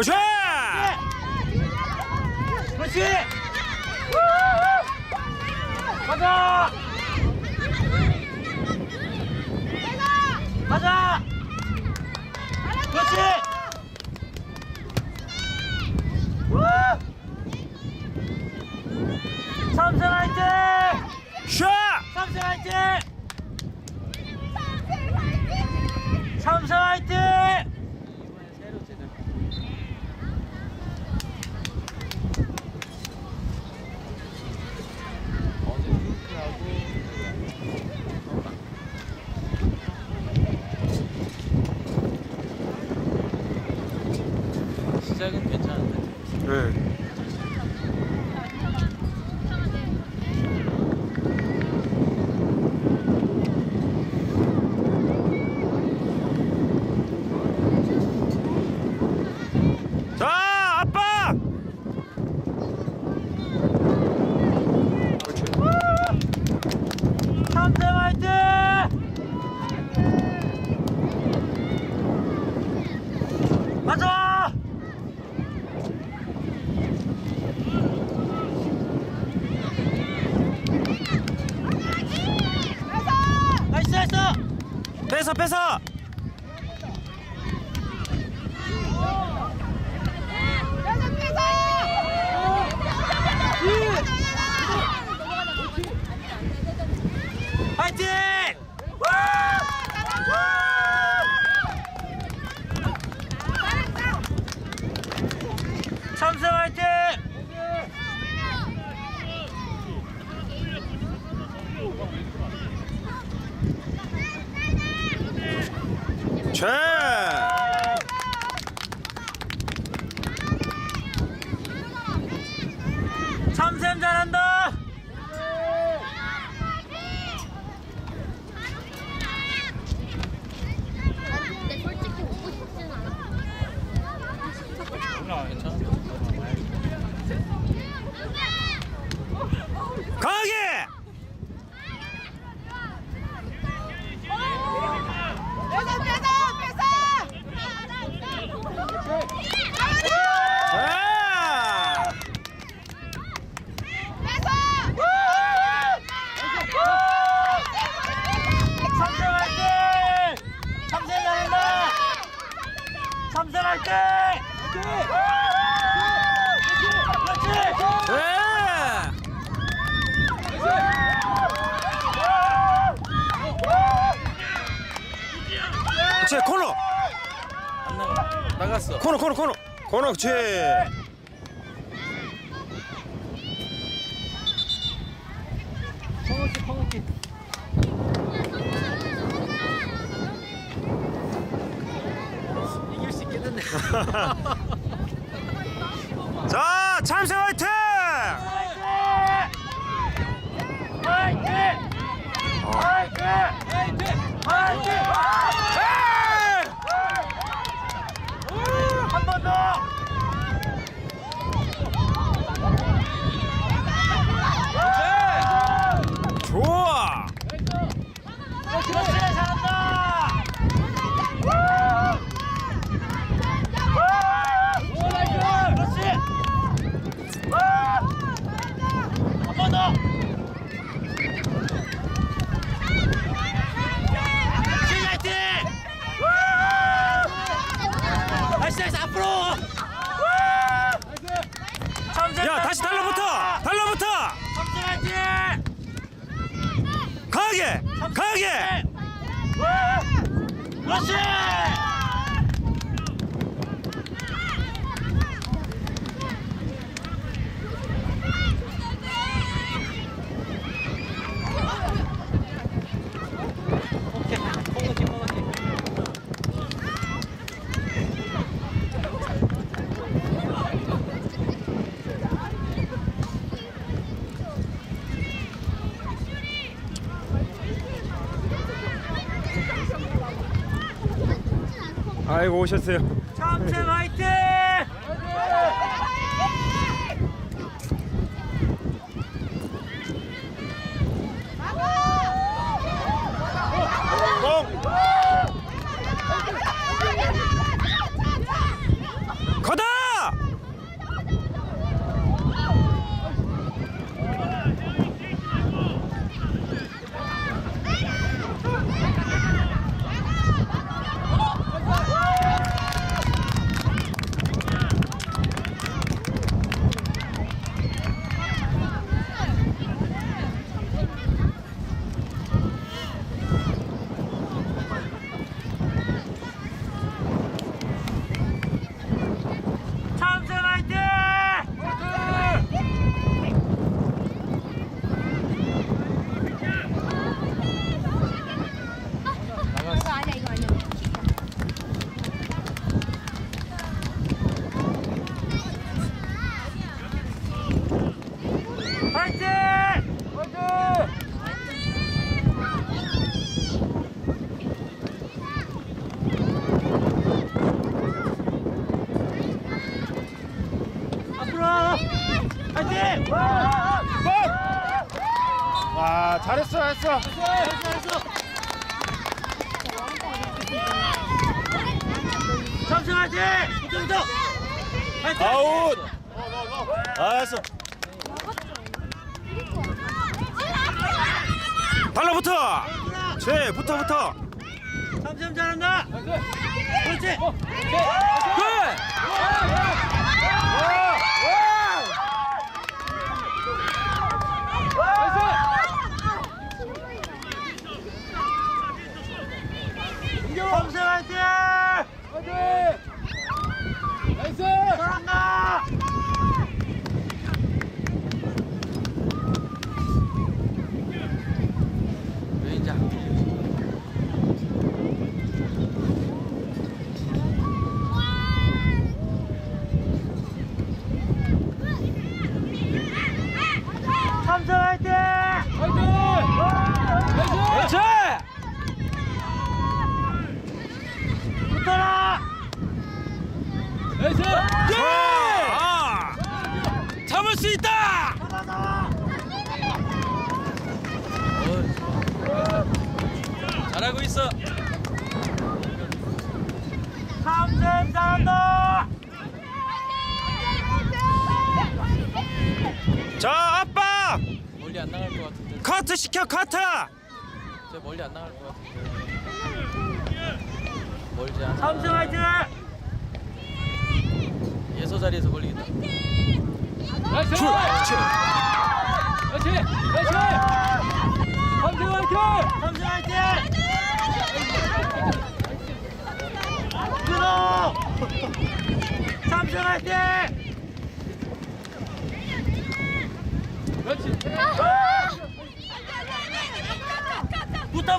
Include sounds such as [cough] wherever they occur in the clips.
Marcel! Mm. 뺏어 뺏어 화이팅! Chad! 그렇지. [laughs] 아이고 오셨어요. 참새 아웃! 알았어. 달라붙어! 제 붙어 붙어. 삼성 잘한다! 그렇지! 삼성 화이팅! 잘한다! 왜 이제 안 뛰지? 삼성 화이팅! 그렇지! 붙어라! 아! 잡을 수 있다! 어, 잘하고 있어. 삼성 잘한다! 자 아빠 멀리 안 나갈 것 같은데. 카트 시켜 카트 저 멀리 안 나갈 것 같은데. 멀지 않아. 삼성 화이팅! 예서 자리에서 걸리겠다. 줄 그렇지 삼성 화이팅! 끊어! 삼성 화이팅!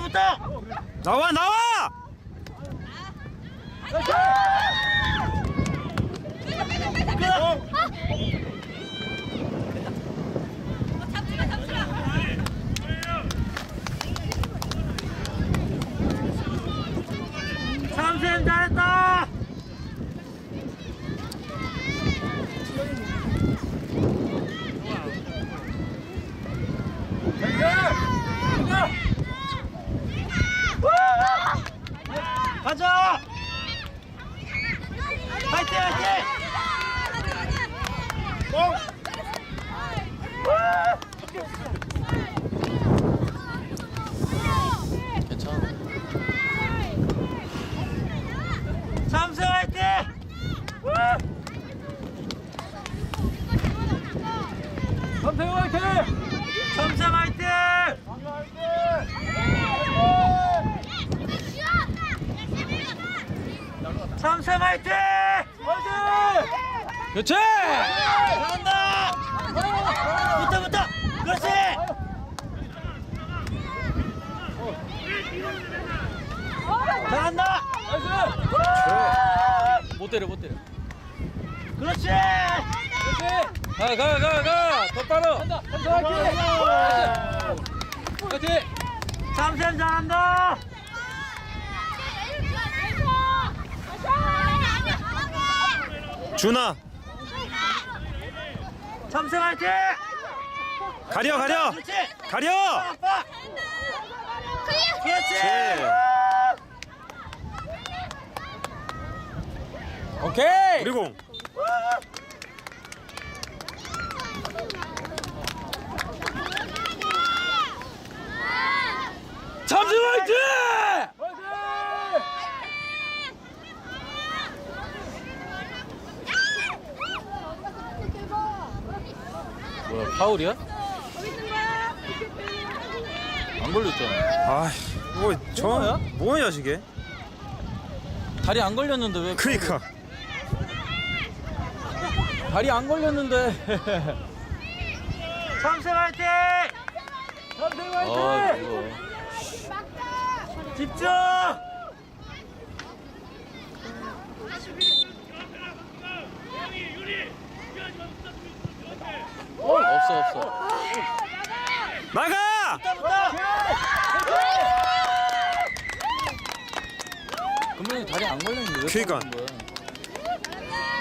붙어 붙어! 나와 나와! 삼성 잘했다! 가자! 화이팅 화이팅! 괜찮아. 삼성 화이팅! 삼성 화이팅! 삼성 화이팅! 삼성 화이팅! 그렇지! 잘한다! 붙어 붙어! 그렇지! 잘한다! 못 때려 못 때려. 그렇지! 가가 가 가! 똑바로. 삼성 화이팅! 화이팅! 삼성 잘한다! 준아 삼성 화이팅! 가려 가려 그렇지! 가려! 그렇지! 제 오케이! 우리 공 삼성 화이팅! 뭐야 파울이야? 안 걸렸잖아. 아 뭐 저 뭐야? 뭐야 저게 다리 안 걸렸는데 왜? 그니까 다리 안 걸렸는데. [laughs] 삼성 화이팅! 삼성 아 이거. 집중! 없어 없어. 나가 금방이 다리 안 걸렸는데 왜? 그니까. 파울인 거야?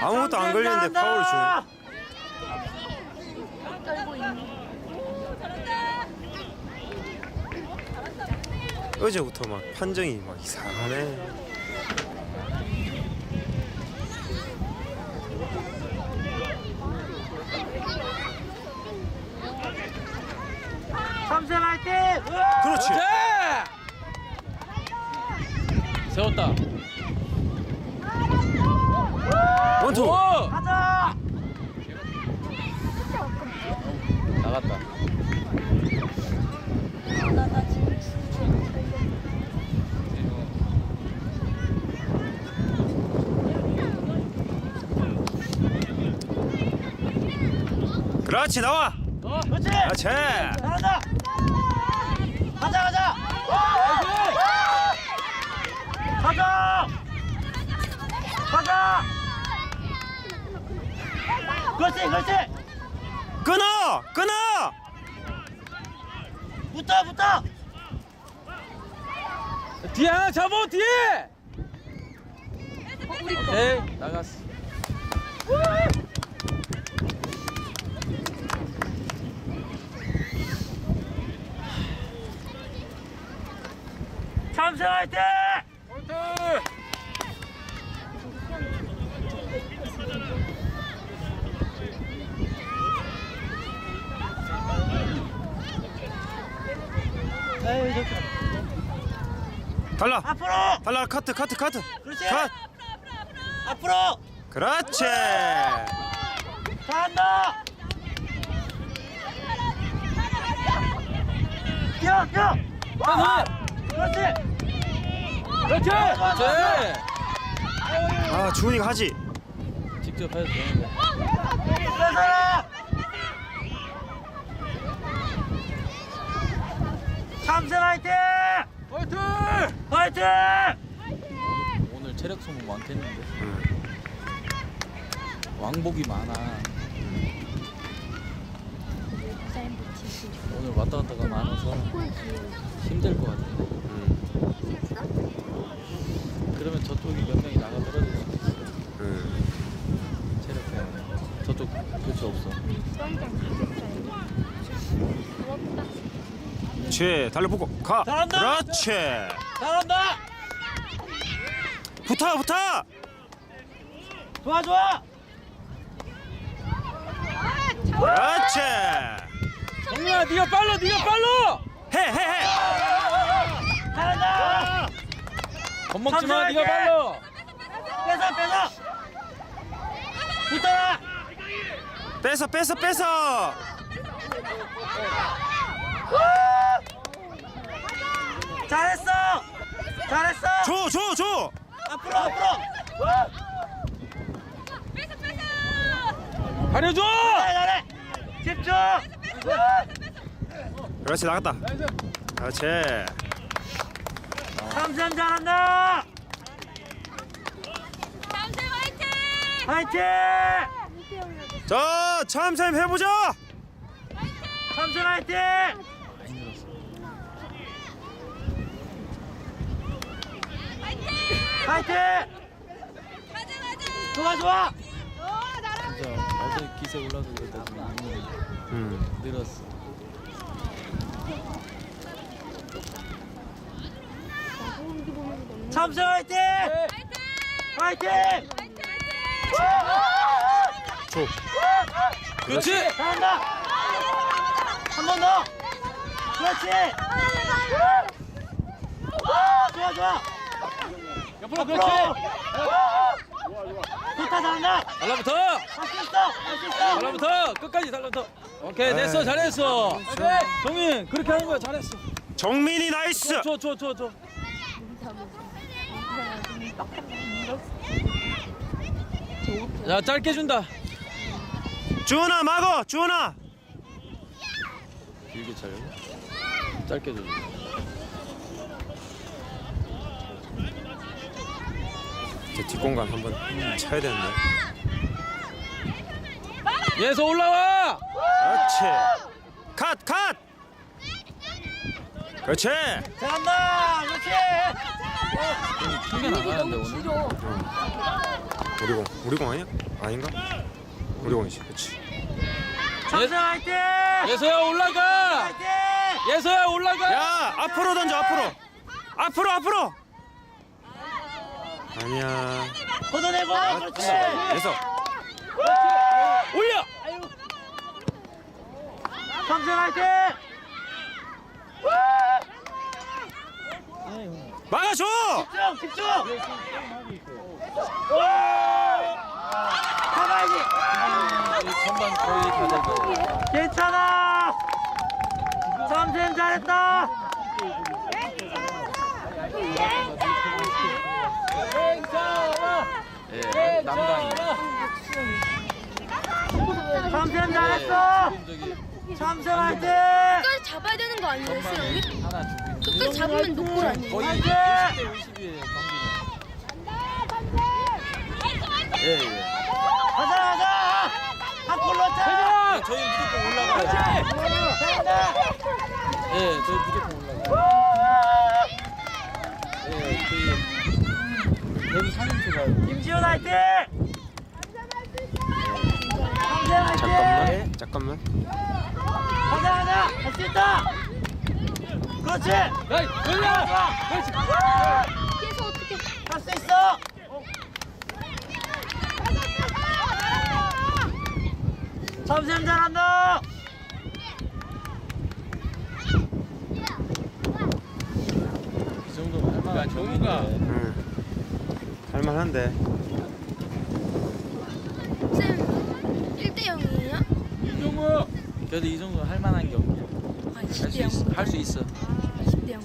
아무것도 안 걸렸는데 파워를 주네. 어제부터 막 판정이 막 이상하네. 삼세 화이팅! 그렇지. 세웠다. 나갔다. 그렇지 나와. 그렇지! 그렇지. 잘한다! 가자 가자! 가자! 가자! 그렇지 그렇지! 끊어 끊어. 붙어 붙어! 뒤에 하나 잡아, 뒤에! 오케이, 나갔어. 삼성 화이팅! 에이 좋다. 달라 앞으로! 달라 카트 카트 카트. 그렇지! 컷. 앞으로! 그렇지. 잘한다! 뛰어 뛰어! 하나! 그렇지! 그렇지! 그렇지! 아 주은이가 하지. 직접 해도 되는데. 뺏어라! 삼성 화이팅! 화이팅! 화이팅! 오늘 체력 소모 많겠는데. 음. 왕복이 많아. 오늘 왔다 갔다가 많아서 힘들 것 같아. 음. 그러면 저쪽이 몇 명이 나가 떨어질 수 있어. 음. 체력 때문에. 저쪽 교체 없어. 그렇지 달려보고 가. 잘한다. 그렇지. 잘한다! 붙어 붙어. 좋아 좋아! 그렇지. 정민아, 네가 빨라, 네가 빨라! 해해 해. 잘한다! 겁먹지 마. 네가 빨라! 뺏어 뺏어! 붙어라! 뺏어 뺏어 뺏어. 잘했어! 잘했어! 줘 줘 줘. 앞으로 앞으로! 가려줘! 잘해 잘해! 집중! 그렇지 나갔다. 그렇지. 삼성 잘한다! 화이팅! 자 참샘 해보자. 화이팅! 많이 늘었어. 화이팅! 좋아 좋아! 진짜 어제 기세 올라서 그랬다 지금 운동이 음. 늘었어. 삼성 화이팅! 화이팅! 줘. 그렇지! 잘한다! 한 번 더! 그렇지! 좋아 좋아! 앞으로! 그렇지! 좋다 잘한다! 달라붙어! 할수 있어! 할수 있어! 달라붙어! 끝까지 달라붙어! 오케이 됐어 잘했어! 정민 그렇게 하는 거야 잘했어! 정민이 나이스. 줘줘줘 줘! 자 짧게 준다! 주은아 막어 주은아. 길게 차려 짧게 줘 저 뒷공간 한번 차야 되는데. 예서 올라와! 그렇지. 컷 컷. 그렇지. 잘한다! 그렇지! 튕겨 나가는데 오늘 우리 공 우리 공 아니야? 아닌가? 우리 공이지. 그렇지. 삼성 화이팅! 예서야 올라가! 화이팅! 예서야 올라가! 야 앞으로 던져 앞으로. 앞으로 앞으로 아니야. 걷어내고 아, 그렇지. 됐어 올려. 삼성 화이팅. 막아줘! 집중 집중. 가봐야지. 전반 거의 다 되고 괜찮아. 삼성 잘했다 예 남강이 잘했어 지금 저기 삼성 화이팅! 끝까지 잡아야 되는 거 아니에요, 수영이? 끝까지 잡으면 노골 아니에요? 거의 화이팅! 50대 50이에요? 경기는 예 예 가자 가자! 한골 넣자! 저희 무조건 올라가요. 예 저희 무조건 올라가요. 예 저희 대구 상인초가 김지훈 화이팅 삼성 화이팅 잠깐만. 가자 가자. 할 수 있다. 그렇지. 야이 올려! 그렇지. 그래서 어떻게 할 수 있어. 삼성 잘한다 이 정도면 할 만한 경기가 응. 할만한데 쌤 1대 0이에요? 이종우 그래도 이 정도는 할 만한 경기야 아 할수 10대 있어 0할수 있어. 10대 0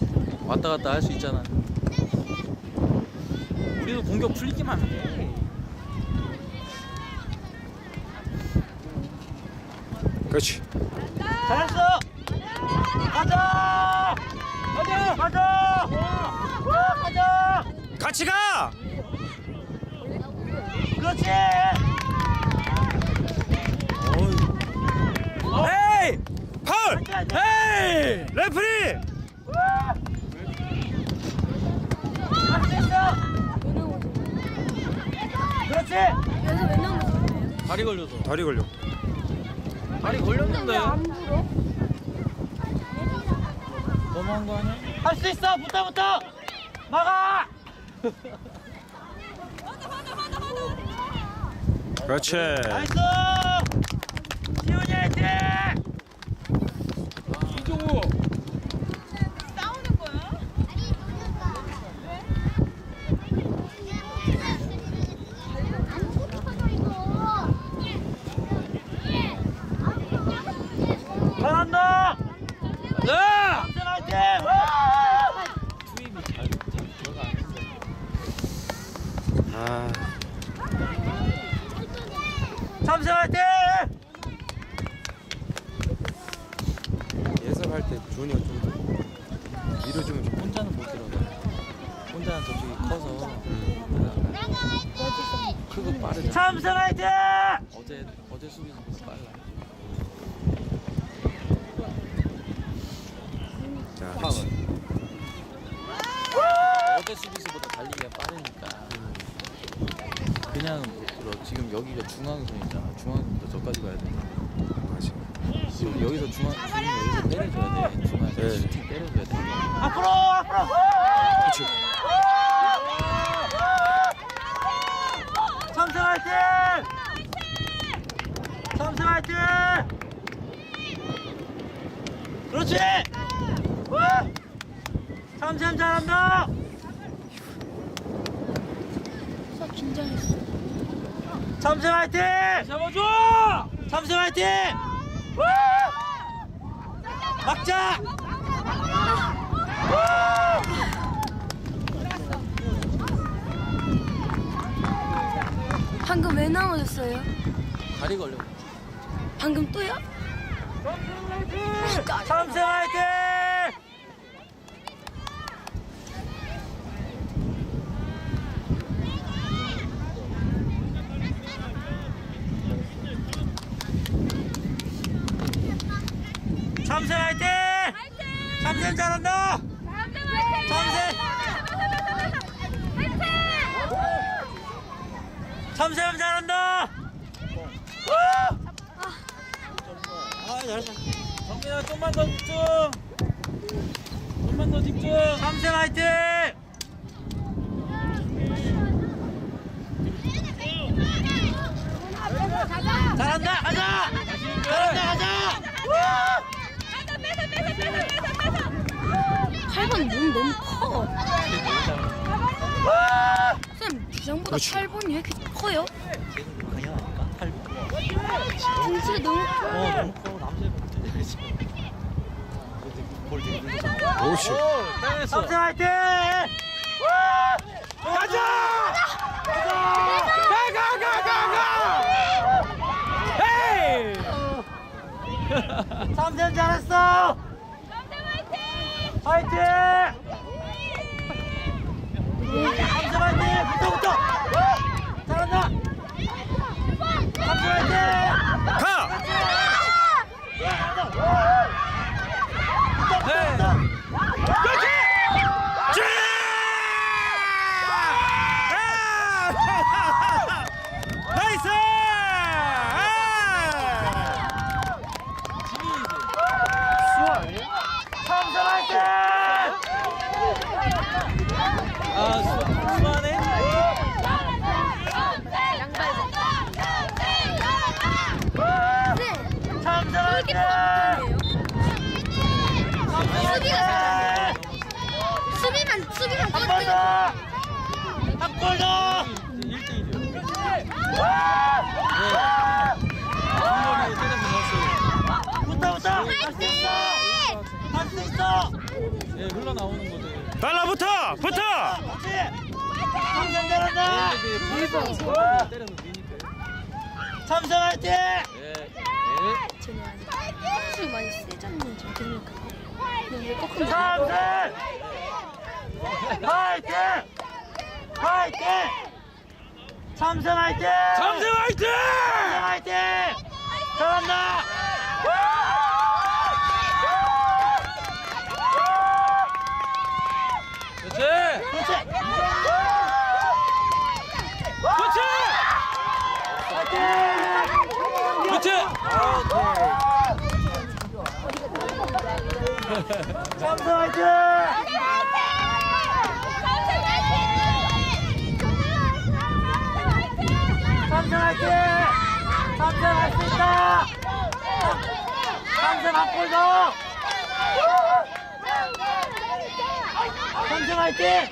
왔다 갔다 할 수 있잖아. 우리도 공격 풀리기만 해 그렇지. 잘했어! 가자! 가자! 가자! 가자! 같이 가! 그렇지 에이 파울 헤이 레프리? 그렇지! 여기서 왜? 다리 걸려서. 다리 걸려. 다리 걸렸는데. 불어? 너무한 거 아니야? 할 수 있어! 붙어 붙어! 막아. 그렇지. 나이스 지훈이 화이팅 이종우 잘한다 네! 삼성 화이팅 와! 투입이 잘 들어가 안 했어 아 삼성 화이팅 예습할 때 준이가 좀 밀어주면 좋 혼자는 못 들어가 혼자는 저쪽이 커서 크고 빠르잖아 삼성 화이팅 어제 어제 수비는 빨라 자 어제 수비수보다 달리기가 빠르니까 그냥 못 들어 지금 여기가 중앙선이잖아 중앙선부터 저까지 가야 돼 맞아 지금 여기서 중앙 지금 여기서 때려줘야 돼 중앙에서 네. 슈팅 때려줘야 돼 앞으로 앞으로 그렇지 삼성 화이팅 삼성 화이팅 그렇지 와! 삼성 잘한다 저 긴장했어. 삼성 화이팅 잡아줘 삼성 화이팅 와! 막자 와! 방금 왜 나오셨어요? 다리 걸려 방금 또요? 삼성 화이팅! 삼성 화이팅! 삼성 잘한다 삼성 삼성 잘한다 와! 아 잘했어 정민아 좀만 더 집중 좀만 더 집중. 삼성 화이팅! 잘한다 가자! 잘한다 가자! 8번 몸 너무 커. 쌤 주장보다 그렇지. 8번이 왜 이렇게 커요? 그냥 팔 등치가 너무 커. 어, 너무 커. 볼 되게 늦었어. 오씨. 삼성 화이팅! 가자! 헤이! [laughs] 삼성 잘했어! 화이팅! 삼성 화이팅! 붙어 붙어! 잘한다! 삼성 화이팅! 가 헤이! 자! 나이스 삼성 화이팅! 아, 수, 수하네? 네. 삼성 화이팅! 수비가 수비만 수비만 한 번 꼴등. 더! 한 골 더! 1대1이요. 네. 중거리에 때려서 넣었어요. 붙어 붙어! 할 수 있어! 할 수 있어! 예, 흘러나오는 거들. 달라붙어 붙어 그렇지! 삼성 잘한다! 이게 불쌍한 상황을 때려서 미니까. 삼성 화이팅! 예, 예. 쟤네 아직 술 세졌네 저 그러니까. 근데 왜 거꾸로 삼성! 화이팅! 화이팅! 삼성 화이팅! 삼성 화이팅! 삼성 화이팅! 잘한다! 그렇지! 그렇지! 그렇지! 화이팅! 그렇지! 삼성 화이팅! 삼성 화이팅! 삼성 할수 있다! 앞골 더! 삼성 화이팅!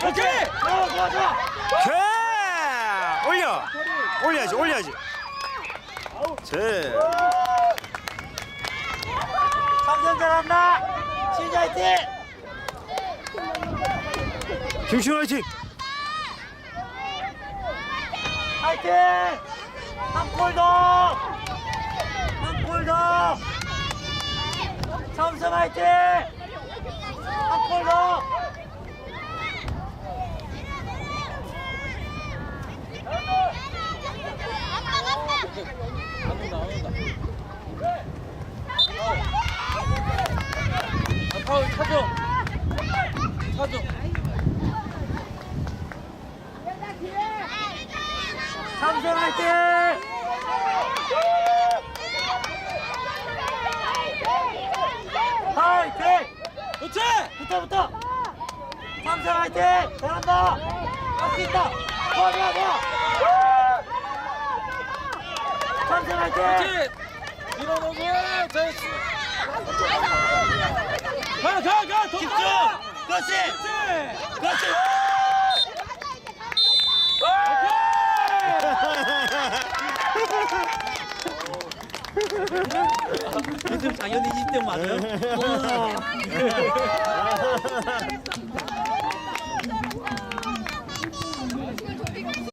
그렇지! 좋아 좋아 좋아! 자 올려 올려야지 올려야지 제 삼성 잘한다! 신지 화이팅! 김신 화이팅 화이팅! 한골 더! 한골 더! 삼성 화이팅! 한골 더! 안으로 나온다. 아, 파울 타죠. 타죠. 삼성 화이팅! 화이팅! 그렇지! 붙어 붙어! 삼성 화이팅! 잘한다! 할 수 있다! 좋아 좋아 좋아! 삼성 화이팅! 그렇지! 밀어넣고 잘했어. 가, 가, 가! 더 집중! 가! 그렇지! 그렇지! 그렇지! 요즘 당연히 20대 맞아요? [laughs]